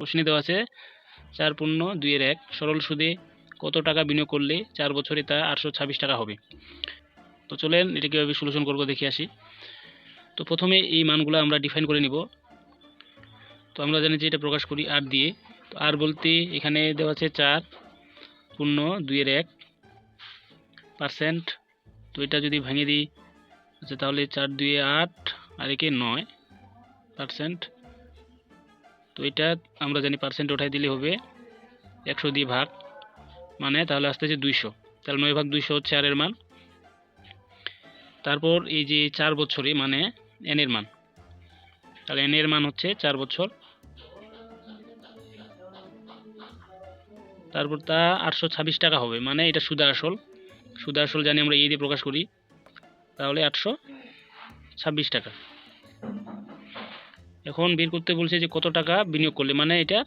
প্রশ্নে দেওয়া আছে, চার পূর্ণ, দুইয়ের এক। সরল সুদে কত টাকা বিনিয়োগ করলে চার বছরে তা আটশো ছাব্বিশ টাকা হবে? তো চলেন, এটা কীভাবে সলিউশন করব দেখে আসি। তো প্রথমে এই মানগুলো আমরা ডিফাইন করে নিব। তো আমরা জানি যে এটা প্রকাশ করি আর দিয়ে। তো আর বলতে এখানে দেওয়া আছে চার পূর্ণ, দুইয়ের এক পার্সেন্ট। তো এটা যদি ভেঙে দিই আচ্ছা তাহলে চার দুয়ে আট, আর একে নয় পার্সেন্ট। তো এটা আমরা জানি পার্সেন্ট ওঠাই দিলে হবে একশো দিয়ে ভাগ। মানে তাহলে আসতে হচ্ছে দুইশো। তাহলে নয় ভাগ দুইশো হচ্ছে আর এর মান। তারপর এই যে চার বছরে মানে এন এর মান। তাহলে এন এর মান হচ্ছে চার বছর। তারপর তা আটশো ছাব্বিশ টাকা হবে। মানে এটা সুদা আসল। সুদা আসল জানি আমরা এই দিয়ে প্রকাশ করি। তাহলে আটশো ছাব্বিশ টাকা। এখন বের করতে বলছে যে কত টাকা বিনিয়োগ করলে মানে এটা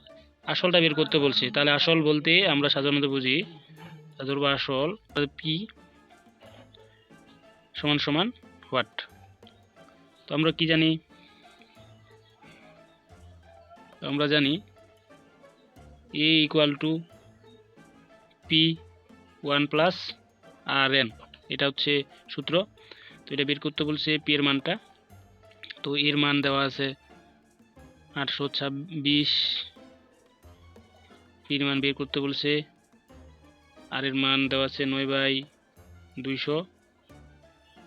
আসলটা বের করতে বলছে। তাহলে আসল বলতে আমরা সাধারণত বুঝি ধরবো আসল পি সমান সমান হোয়াট তো আমরা কি জানি? আমরা জানি A equal to P one plus R N এটা হচ্ছে সূত্র। তো এটা বের করতে বলছে পি এর মানটা। তো এর মান দেওয়া আছে আটশো ছাব্বিশ। পির মান বের করতে বলছে। আর এর মান দেওয়া আছে নয় বাই দুইশো।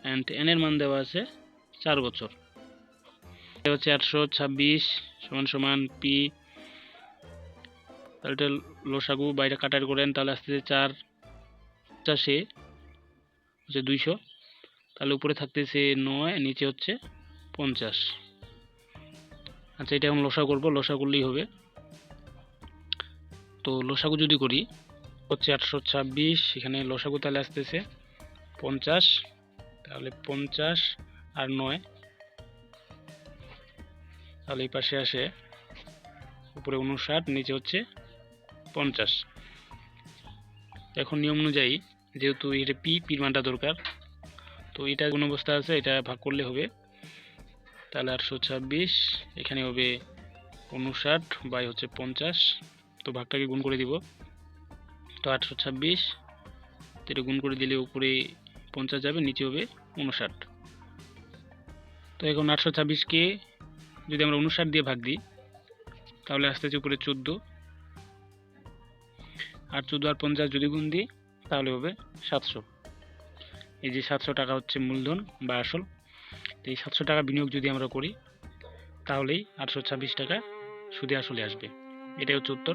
অ্যান্ড এন এর মান দেওয়া আছে চার বছর। এটা হচ্ছে আটশো ছাব্বিশ সমান সমান পি তাহলে লোসাগু বাইরে কাটার করেন, তাহলে আসতেছে চার চাষে হচ্ছে দুইশো। তাহলে উপরে থাকতেছে নয়, নিচে হচ্ছে পঞ্চাশ। আচ্ছা এটা এখন লসা করব লসা করলেই হবে। তো লসাগু যদি করি, হচ্ছে আটশো ছাব্বিশ, এখানে লসাগু তাহলে আসতেছে পঞ্চাশ, তাহলে পঞ্চাশ আর নয়। তাহলে এই পাশে আসে উপরে উনষাট, নিচে হচ্ছে পঞ্চাশ। এখন নিয়ম অনুযায়ী, যেহেতু এটা পি পির মানটা দরকার, তো এটা কোন অবস্থা আছে, এটা ভাগ করলে হবে তাহলে আটশো ছাব্বিশ, এখানে হবে উনষাট বাই হচ্ছে পঞ্চাশ। তো ভাগটাকে গুণ করে দিব। তো আটশো ছাব্বিশ, তো এটা গুণ করে দিলে উপরে পঞ্চাশ যাবে, নিচে হবে উনষাট। তো এখন আটশো ছাব্বিশকে যদি আমরা উনষাট দিয়ে ভাগ দিই, তাহলে আসতে হচ্ছে উপরে চোদ্দ। আর চোদ্দ আর পঞ্চাশ যদি গুণ দিই, তাহলে হবে সাতশো। এই যে সাতশো টাকা হচ্ছে মূলধন বা আসল। তো এই সাতশো টাকা বিনিয়োগ যদি আমরা করি, তাহলেই আটশো ছাব্বিশ টাকা সুদে আসলে আসবে। এটাই হচ্ছে উত্তর।